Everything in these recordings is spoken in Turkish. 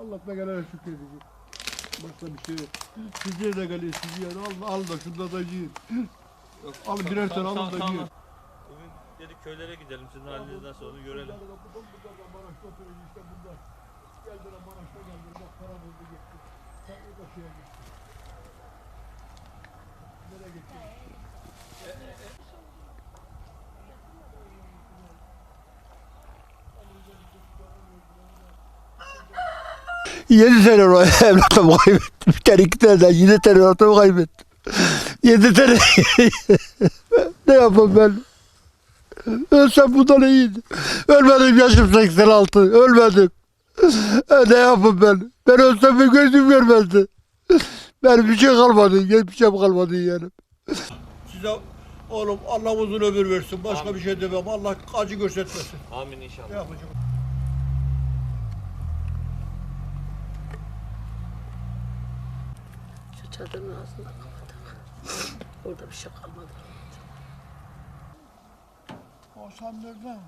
Allah'ına gelene şükredeceğim. Başka bir şey yok. Size de geliyor siz yani al, al da şunda da yiyin. Alın birer tane alın da yiyin. Bugün dedik köylere gidelim sizin halinizden sonra onu görelim. 7 tane evlatımı kaybettim. Bir tane iki tane daha. 7 tane evlatımı kaybettim. 7 tane. ne yapayım ben? Ölsem bundan iyiydi. Ölmedim yaşım 86. Ölmedim. E, ne yapayım ben? Ben ölsem bir gözüm görmezdi. Benim bir şey kalmadı. Bir şey kalmadı yani. Size oğlum Allah uzun ömür versin. Başka Amin. bir şey demem. Allah acı göstermesin. Amin inşallah. Ne yapacağım? Çadırın ağzını kapatalım. Orada bir şey kalmadı. Olsam nereden?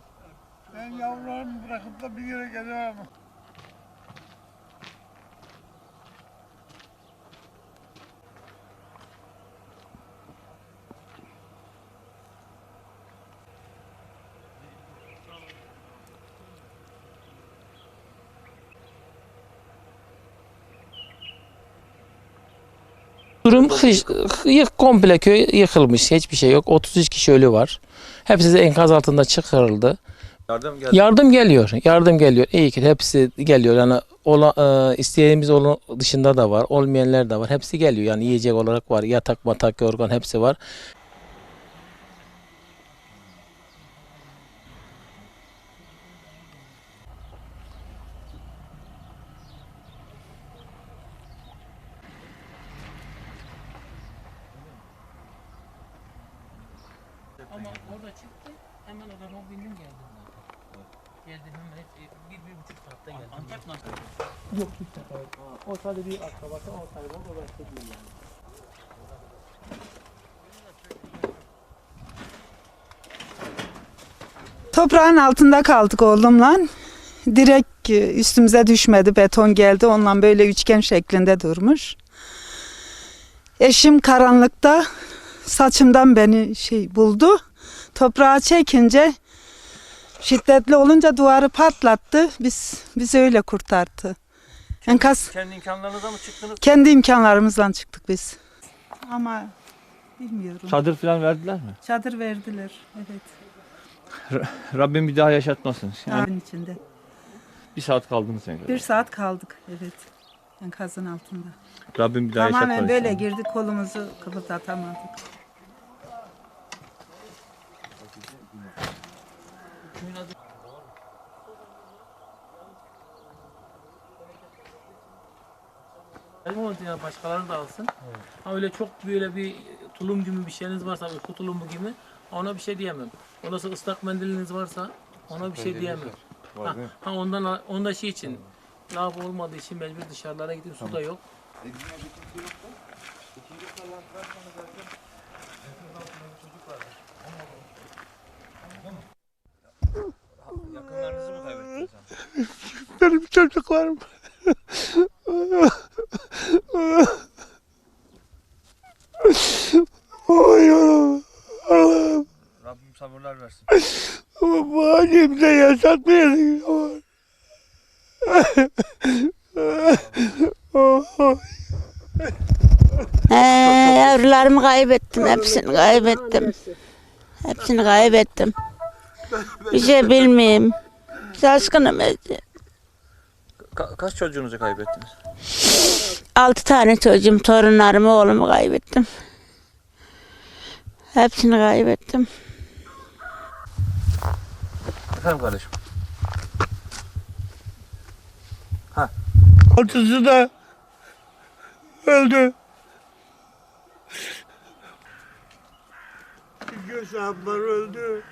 Ben yavrularımı bırakıp da bir yere gelemem. Durum hış- yık, komple köy yıkılmış. Hiçbir şey yok. 33 kişi ölü var. Hepsi de enkaz altında çıkarıldı. Yardım geldi. Yardım geliyor. Yardım geliyor. İyi ki hepsi geliyor. Yani ola, e, isteyenimiz olan dışında da var. Olmayanlar da var. Hepsi geliyor. Yani yiyecek olarak var. Yatak, matak, yorgan hepsi var. Ama orada çıktı. Hemen adama bindim geldim zaten. Geldim hemen hep bir, bir buçuk saatte geldim. Antep nasıl? Yok hiç sefer. O sadece bir akrabası o sayılır. O da işte değil yani. Toprağın altında kaldık oğlumla. Direkt e, üstümüze düşmedi. Beton geldi. Onunla böyle üçgen şeklinde durmuş. Eşim karanlıkta saçımdan beni şey buldu. Toprağa çekince şiddetli olunca duvarı patlattı. Biz biz öyle kurtardı. Enkaz Kendi imkanlarınıza mı çıktınız? kendi imkanlarımızla çıktık biz. Ama bilmiyorum. Çadır falan verdiler mi? Çadır verdiler. Evet. Rabbim bir daha yaşatmasın. Yani Ağacın içinde. bir saat kaldınız sen. Bir saat kaldık. Evet. Enkazın altında. Rabbim bir daha Tamamen yaşatmasın. böyle girdik kolumuzu kıpırdatamadık. Elma ya başkaları da alsın. Ha öyle çok böyle bir tulum gibi bir şeyiniz varsa, uyku tulumu gibi ona bir şey diyemem. Ondan ıslak mendiliniz varsa ona bir şey diyemem. Ha, ha ondan onda şey için lavabo olmadığı için mecbur dışarılara gidip su da yok. Yakınlarınızı mı kaybettiniz? Benim çocuklarım. Oy Allah'ım. Rabbim sabırlar versin. Bu halimde yaşatmayasın. He, yavrularımı kaybettim. Hepsini kaybettim. Hepsini kaybettim. Bir şey bilmeyeyim. Şaşkınım. Ka- kaç çocuğunuzu kaybettiniz? Altı tane çocuğum, torunlarımı, oğlumu kaybettim. Hepsini kaybettim. Efendim kardeşim. Altısı da öldü. Göz ablar öldü.